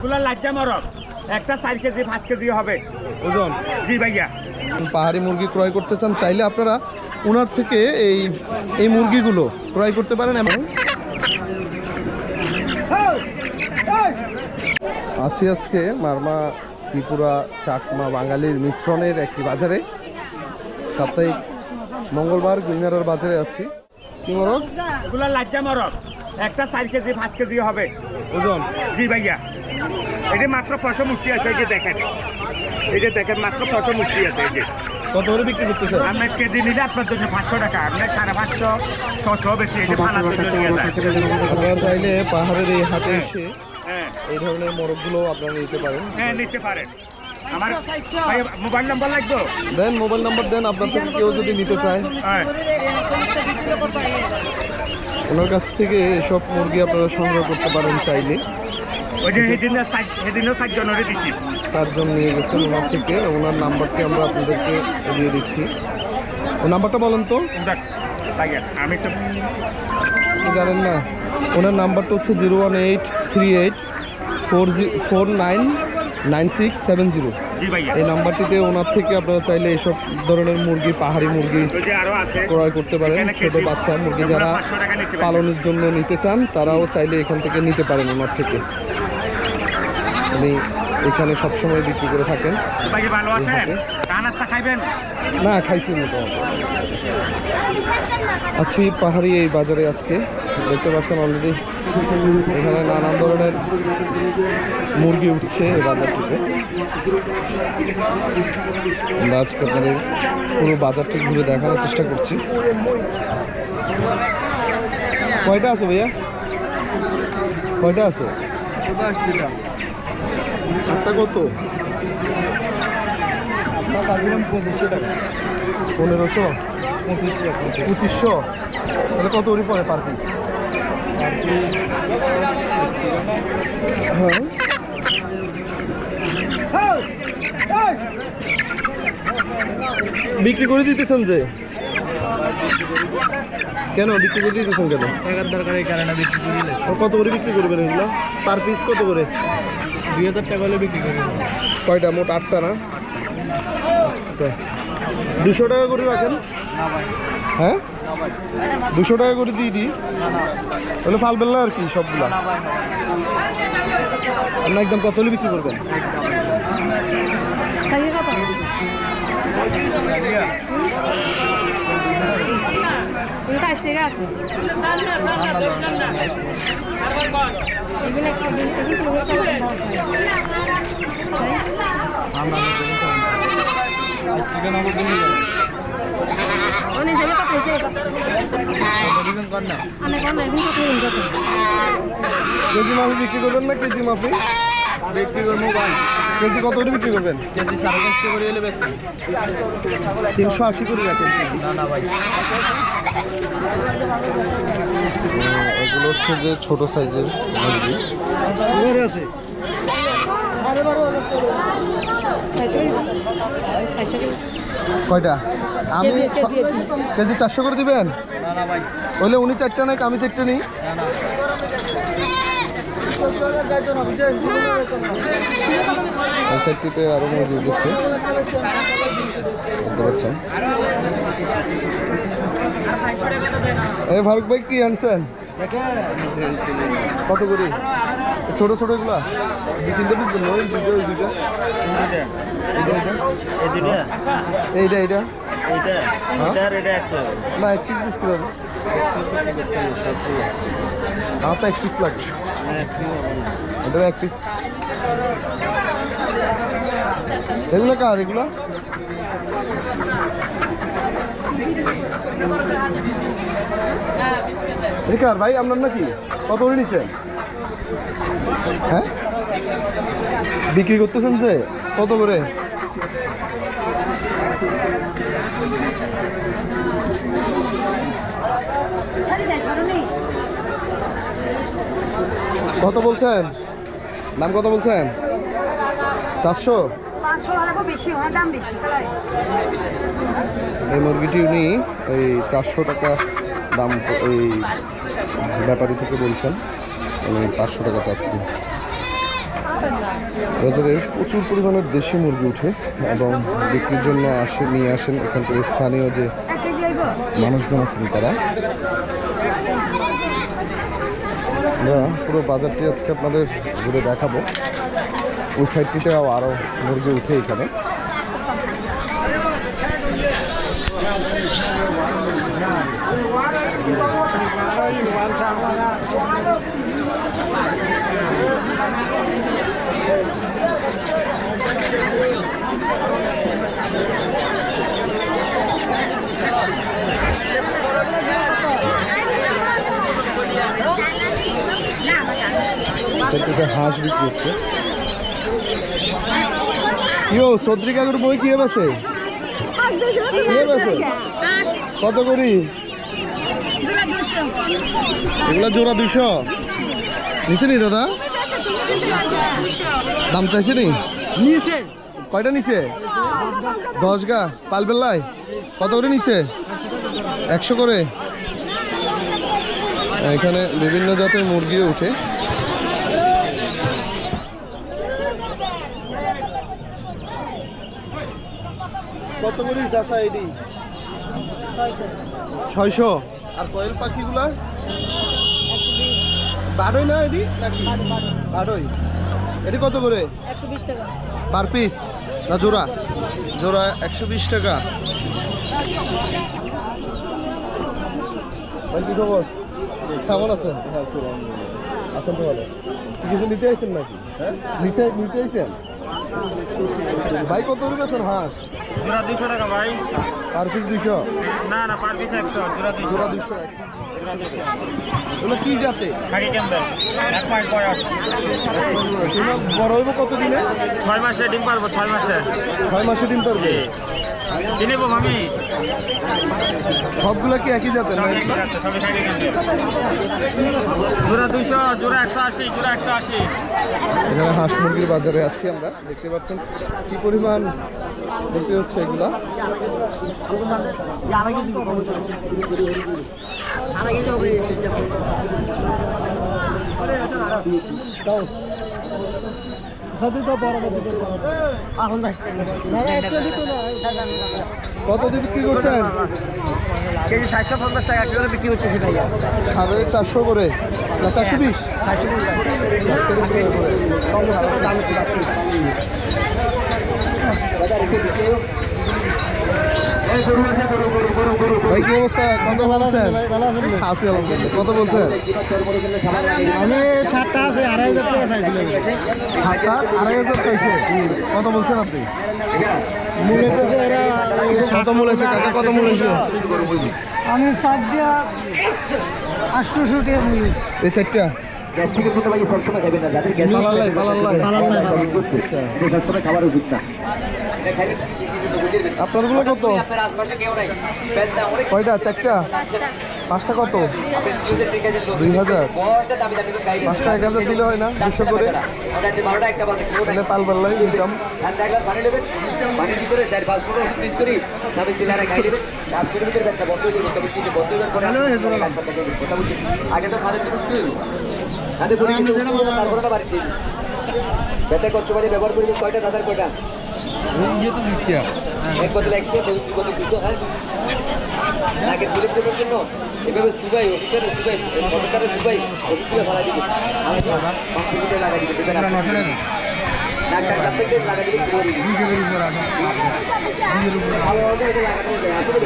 এগুলো লাজ্জা মরক একটা চার কেজি পাঁচ কেজি হবে। ওজন? জি ভাইয়া। পাহাড়ি মুরগি ক্রয় করতে চান চাইলে আপনারা ওনার থেকে এই এই মুরগিগুলো ক্রয় করতে পারেন এবং আছি আজকে মারমা ত্রিপুরা চাকমা বাঙালির মিশ্রণের একটি বাজারে। সাপ্তাহিক মঙ্গলবার গুইনারার বাজারে আছি। কি মরক এগুলো লাজ্জা মরক একটা চার কেজি পাঁচ কেজি হবে। ওজন? জি ভাইয়া। এটা মাত্র ছশো মুক্তি আছে এই যে দেখেন। এই যে দেখেন মাত্র ছশো মুক্তি আছে এই যে। কত করে বিক্রি করতেছেন আপনার কেজি নিলে আপনার জন্য পাঁচশো টাকা আপনার সাড়ে পাঁচশো ছশো বেশি এই যে পালার জন্য নিয়ে যায়। আপনারা চাইলে পাহাড়ের এই হাটে এসে হ্যাঁ। এই ধরনের মরকগুলো আপনারা নিতে পারেন। হ্যাঁ নিতে পারেন। আমার মোবাইল নাম্বার লাগবে? দেন মোবাইল নাম্বার দেন আপনার থেকে কেউ যদি নিতে চায়। হ্যাঁ। ওনার কাছ থেকে এসব মুরগি আপনারা সংগ্রহ করতে পারেন চাইলে। চারজন নিয়ে গেছেন ওনার থেকে। ওনার নাম্বারটি আমরা আপনাদেরকে দিয়ে দিচ্ছি। ও নাম্বারটা বলেন তো। আমি তো জানেন না। ওনার নাম্বারটা হচ্ছে zero one eight three eight four G four nine nine six seven zero. এই নাম্বারটিতে ওনার থেকে আপনারা চাইলে এসব ধরনের মুরগি পাহাড়ি মুরগি ক্রয় করতে পারেন। ছোট বাচ্চা মুরগি যারা। পালনের জন্য নিতে চান তারাও চাইলে এখান থেকে নিতে পারেন ওনার থেকে। উনি এখানে সবসময় বিক্রি করে থাকেন। ভালো আছেন? নাস্তা খাইবেন? না খাইছি আছি পাহাড়ি এই বাজারে আজকে। দেখতে পাচ্ছেন অলরেডি এখানে নানান ধরনের মুরগি উঠছে এই বাজার থেকে। আমরা আজকে আপনাদের পুরো বাজারটি ঘুরে দেখানোর চেষ্টা করছি। কয়টা আছে ভাইয়া? কয়টা আছে? কত? পঁচিশশো টাকা। পনেরোশো? পঁচিশশো তাহলে কত ওরি পরে পার পিস হ্যাঁ। বিক্রি করে দিতেছেন যে? কেন বিক্রি করে দিতেছেন কেন? টাকার দরকার এই কারণে বিক্রি করি কত করে বিক্রি করবেন এগুলো? পার পিস কত করে? দুই হাজার টাকা হলে বিক্রি করি কয়টা? মোট আটটা না। দুশো টাকা করে রাখেন? হ্যাঁ? দুশো টাকা করে দিয়ে দিই। তাহলে ফালবেন না আর কি সবগুলা? আপনি একদম কত বিক্রি করবেন? হয়ে কেজি মাফি বিক্রি করবেন না কেজি মাফি বিক্রি করব কেজি কত করে বিক্রি করবেন কেজি সাড়ে পাঁচশো করে এলে বেশি তিনশো আশি করে রাখেন না না ভাই এগুলো হচ্ছে যে ছোট সাইজের মুরগি আছে চারশো করে দিন চারশো করে কয়টা? আমি কেজি, চারশো করে দিবেন? না না ভাই। হলে উনি চারটা নাকি আমি চারটা নিই। না না। সাইডটিতে আরও মুরগি উঠেছে দেখতে পাচ্ছেন এই ফারুক ভাই কি আনছেন? কত করে? ছোট ছোট এগুলা? দুই তিনটে পিস দেন ওই দুটো ওই দুটো এইটা এইটা? না এক পিস পিস করে আমার তো এক পিস লাগে। এটা এক পিস এগুলো কার এগুলো? কার ভাই আপনার নাকি? কত করে নিছেন? হ্যাঁ? বিক্রি করতেছেন যে? কত করে? কত বলছেন? দাম কত বলছেন? চারশো? এই মুরগিটি উনি এই চারশো টাকা দাম ওই ব্যাপারী থেকে বলছেন। উনি পাঁচশো টাকা চাচ্ছি। বাজারে প্রচুর পরিমাণে দেশি মুরগি উঠে এবং বিক্রির জন্য আসে, নিয়ে আসেন এখান থেকে স্থানীয় যে মানুষজন আছেন তারা। পুরো বাজারটি আজকে আপনাদের ঘুরে দেখাবো। ওই সাইডটিতেও আরও মুরগি উঠে এখানে। সাইডটিতে হাঁস বিক্রি হচ্ছে। ইয়ো সদ্রি কাকুর বই কি আছে? কি আছে? কত করি? এগুলো জোড়া দুশো। নিছে নি দাদা? দাম চাইছে নি নিয়েছে। কয়টা নিছে? দশ গা পালবেল্লাই কত করে নিছে? একশো করে। এখানে বিভিন্ন জাতের মুরগিও উঠে কত করে চাষা এডি ছয়শো। আর কয়েল পাখিগুলা? বারোই না এডি নাকি? বারোই এটি কত করে? একশো বিশ টাকা। Per piece? না জোড়া? জোড়া একশো বিশ টাকা। ভাই কি খবর? কেমন আছেন? আছেন তো ভালো। কিছু নিতে আসছেন নাকি? হ্যাঁ? নিচে নিতে আসছেন ভাই কত করে বেছেন হাঁস? জোড়া দুশো টাকা ভাই। পার পিস দুইশো? না না পার পিস একশো জোড়া দুশো জোড়া দুইশো। এগুলো কি জাতে? বড় হইব কত দিনে ছয় মাসে ডিম পারব ছয় মাসে। ছয় মাসে ডিম পারবে? কি নেব আমি সবগুলা কি একই জাতের জোড়া জোড়া একশো আশি জোড়া একশো আশি। এখানে হাঁস মুরগির বাজারে আছি আমরা। দেখতে পাচ্ছেন কি পরিমাণ বিক্রি হচ্ছে এগুলা? কত দিয়ে বিক্রি করছেন কেজি সাতশো পঞ্চাশ টাকা কিলো বিক্রি হচ্ছে সেটাই সাড়ে চারশো করে না চারশো বিশ চারশো বিশ ভাই কি অবস্থা? কত ভালো আছেন? আছি আলহামদুলিল্লাহ। কত বলছেন? আমি সাতটা আছে আড়াই হাজার টাকা চাইছিলাম সাতটা আড়াই হাজার চাইছে? কত বলছেন আপনি? মূলত যে এরা কত মূল আছে কত মূল আছে আমি ষাট দিয়া আটশোশো টাকা এই চারটা? ভাই সবসময় খাবেন না যাদের গ্যাস। সবসময় খাবার ওষুধটা আপনারগুলো কত? কয়টা? চারটা? পাঁচটা কত? দুই হাজার। পাঁচটা এক হাজার দিলে হয় না? দুশো করে? তাহলে পাল পাল্লাই হয়ে বন্ধ হয়ে আগে তো খাদের তারপরে বাড়িতে ব্যবহার করবি কয়টা? দাদার কয়টা? এক বোতল একশো দুই বোতল দুশো হ্যাঁ নাকের জন্য এভাবে সুবাই অফিসারে সুবাই অফিসারে সুবাই অফিসে ভাড়া দিবে আমি তো পাঁচ দিবে দেবে নাক ডাক কাছ থেকে লাগাই দিবে পুরো দিবে ভালো হবে এটা লাগানো যায় আসলে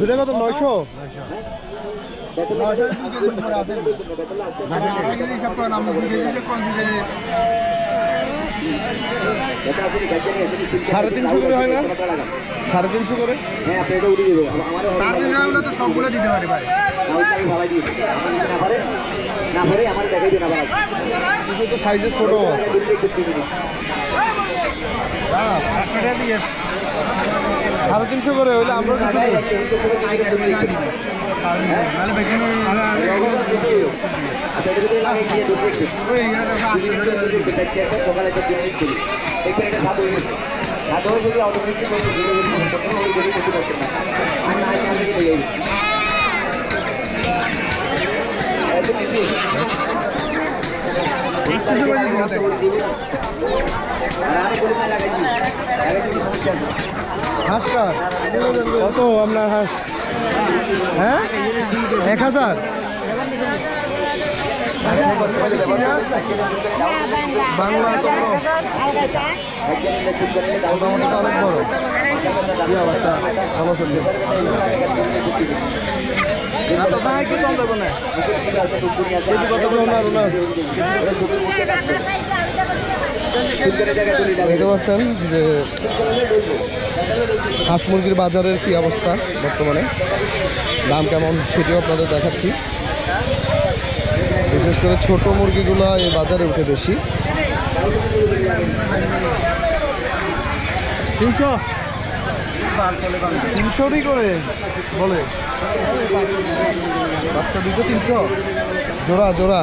দেখা কত নয়শো সাড়ে তিনশো করে হয় না? সাড়ে তিনশো করে? হ্যাঁ আপনি এটা উড়ে দেবে আমারও তো সবগুলো দিতে পারি ভাই না পারে আমার দেখাই দিন আবার তো সাইজে ছোট। সাড়ে তিনশো করে হইলে আমরা। সকালে একটা জিনিস করি এখানে একটা হয়ে সাধু যদি অটোমেটিক হাঁসটা কত আপনার হাঁস? হ্যাঁ? এক হাজার? বাংলা তো অনেক বড়। কি অবস্থা? দেখতে পাচ্ছেন যে হাঁস মুরগির বাজারের কি অবস্থা বর্তমানে? দাম কেমন সেটিও আপনাদের দেখাচ্ছি। বিশেষ করে ছোট মুরগিগুলো এই বাজারে উঠে বেশি। তিনশো? তিনশোরই করে বলে। বাচ্চা দুটো তিনশো? জোড়া জোড়া।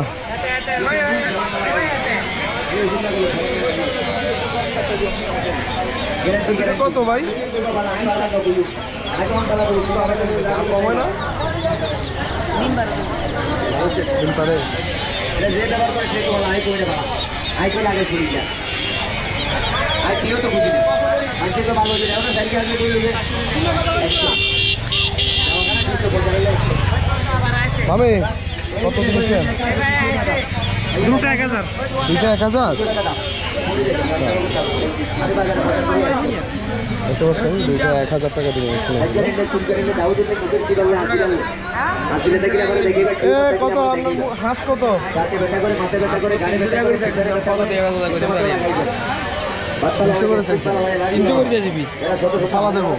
কত ভাই? আর কেউ তো বুঝি আর সে তো ভালো আসবে ভাবে কত দিয়েছেন? দুটো এক হাজার। দুইটা এক হাজার? দুইটা এক হাজার টাকা দিয়ে কত? হাঁস কত? তিনশো করে দিবি খাওয়া দেবো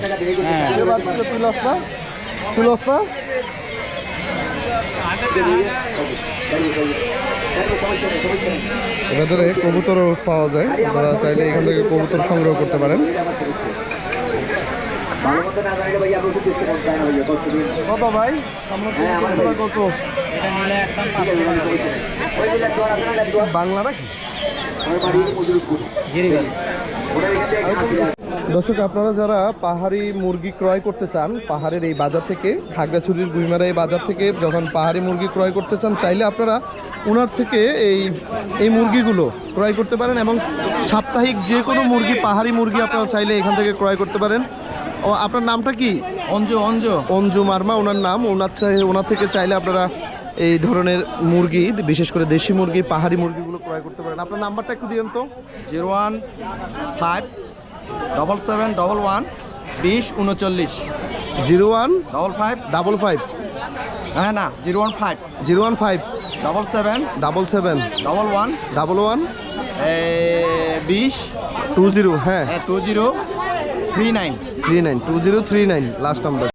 তুই না তুই লস না বাজারে কবুতরও পাওয়া যায়। আপনারা চাইলে এখান থেকে কবুতর সংগ্রহ করতে পারেন। কত ভাই হ্যাঁ। কত বাংলা নাকি? দর্শক আপনারা যারা পাহাড়ি মুরগি ক্রয় করতে চান পাহাড়ের এই বাজার থেকে খাগড়াছড়ির গুইমারা এই বাজার থেকে যখন পাহাড়ি মুরগি ক্রয় করতে চান চাইলে আপনারা ওনার থেকে এই এই মুরগিগুলো ক্রয় করতে পারেন এবং সাপ্তাহিক যে কোনো মুরগি পাহাড়ি মুরগি আপনারা চাইলে এখান থেকে ক্রয় করতে পারেন। ও আপনার নামটা কি? অঞ্জু অঞ্জু। অঞ্জু মার্মা ওনার নাম। ওনার চাই ওনার থেকে চাইলে আপনারা এই ধরনের মুরগি বিশেষ করে দেশি মুরগি পাহাড়ি মুরগিগুলো ক্রয় করতে পারেন। আপনার নাম্বারটা একটু দিন তো। Zero one five double seven double one বিশ উনচল্লিশ। Zero one double five double five হ্যাঁ না zero one five zero one five double seven double seven double one double one বিশ? টু জিরো হ্যাঁ। Two zero three nine three nine two zero three nine last number